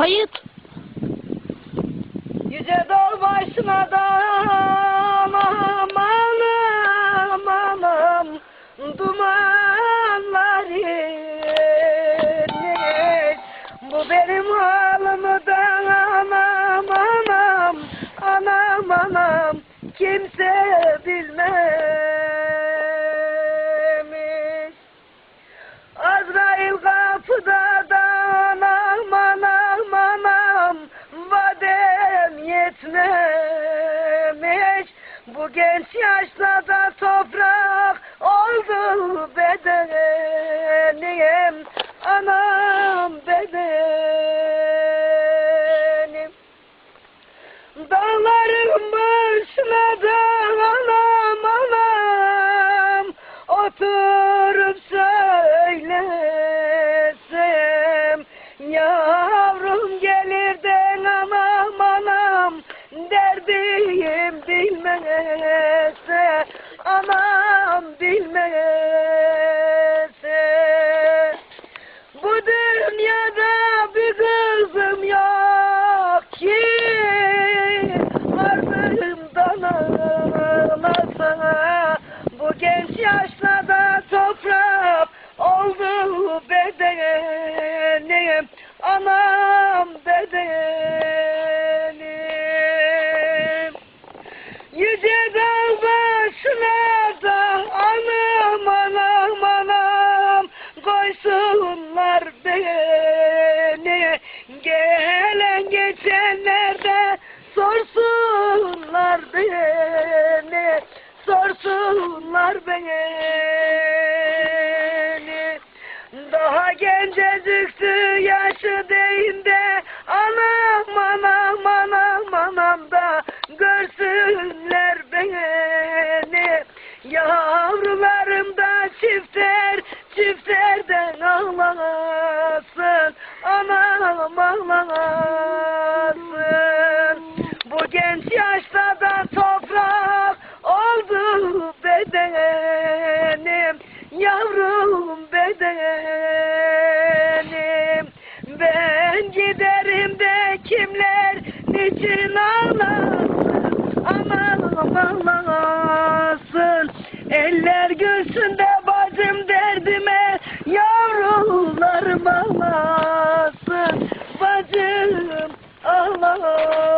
Kayıt. Yüce dağ başına da aman aman aman dumanlar. Bu benim halımı da anam anam anam anam kimse bilmemiş. Yetmemiş Bu genç yaşta da toprak oldu bedenim. Anam bedenim. Dağların başına da anam anam. Oturup Derdim bilmese Anam bilmese Bu dünyada bir kızım yok ki Ardımdan ağlasa Bu genç yaşlarda De sorsunlar beni Sorsunlar beni. Daha gencecikti yaşı deyinde Anam anam anam anam da görsünler beni. Yavrularım da çifter çifterden ağlasın. Anam ağlasın genç yaşta da toprak oldu bedenim Yavrum bedenim. Ben giderim de kimler niçin ağlasın Aman ağlasın. Eller gülsün de bacım derdime Yavrularım ağlasın. Bacım ağlasın